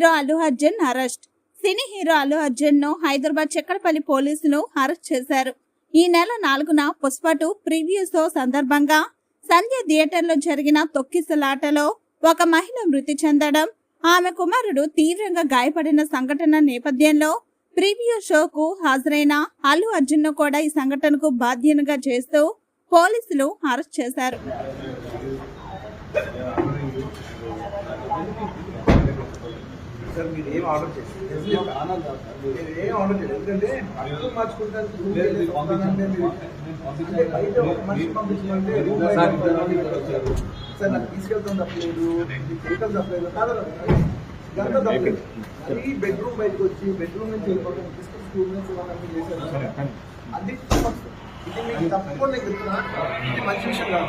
Hero Allu Arjun arrest. సినీ hero Allu అర్జున్ను హైదరాబాద్ చక్కడపల్లి పోలీసులు arrest చేశారు. ఈ నెల నాలుగున పుష్ప టూ ప్రివ్యూ షో సందర్భంగా సంధ్య థియేటర్లో జరిగిన తొక్కిసలాటలో ఒక మహిళ మృతి చెందడం ఆమె కుమారుడు తీవ్రంగా గాయపడిన సంఘటన నేపథ్యంలో ప్రివ్యూ షోకు హాజరైన అల్లు అర్జున్ను కూడా ఈ సంఘటనకు బాధ్యతగా చేస్తూ పోలీసులు అరెస్ట్ చేశారు. సార్ మీరు ఏం ఆర్డర్ చేస్తారు మీరు ఏం ఆర్డర్ చేయలేదు. ఎందుకంటే అర్థం మార్చుకుంటానికి బయట ఒక మనిషి పంపించమంటే సార్, నాకు తీసుకెళ్తాం తప్పలేదు చేయటం తప్పలేదు కాదు ఇదంతా తప్పలేదు. మరీ బెడ్రూమ్ బయటకు వచ్చి బెడ్రూమ్ నుంచి వెళ్ళిపోతాం తీసుకుని స్కూల్ నుంచి చేశారు. అది తప్పు. ఇది మీకు తప్పకుండా నేను చెప్తున్నా. ఇది మంచి విషయం కాదు.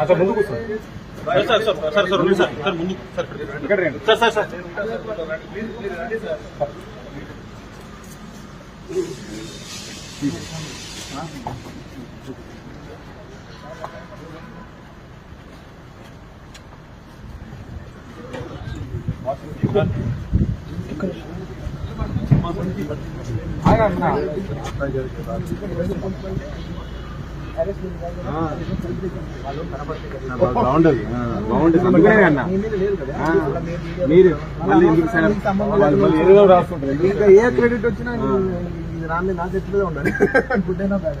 అసలు ముందు కూర్చో. Sir sir sir sir sir ఉంది సార్ సార్ ముందు సార్ ఇక్కడ రండి సార్ సార్ సార్ ఆయన అన్న బాగుండదు బాగుంటుంది. అందుకనే అన్న. మీరు మళ్ళీ ఎందుకు రాసుకుంటారు ఏ క్రెడిట్ వచ్చినా ఇది నా చేతిలో ఉండాలి. గుడ్ అయినా bad.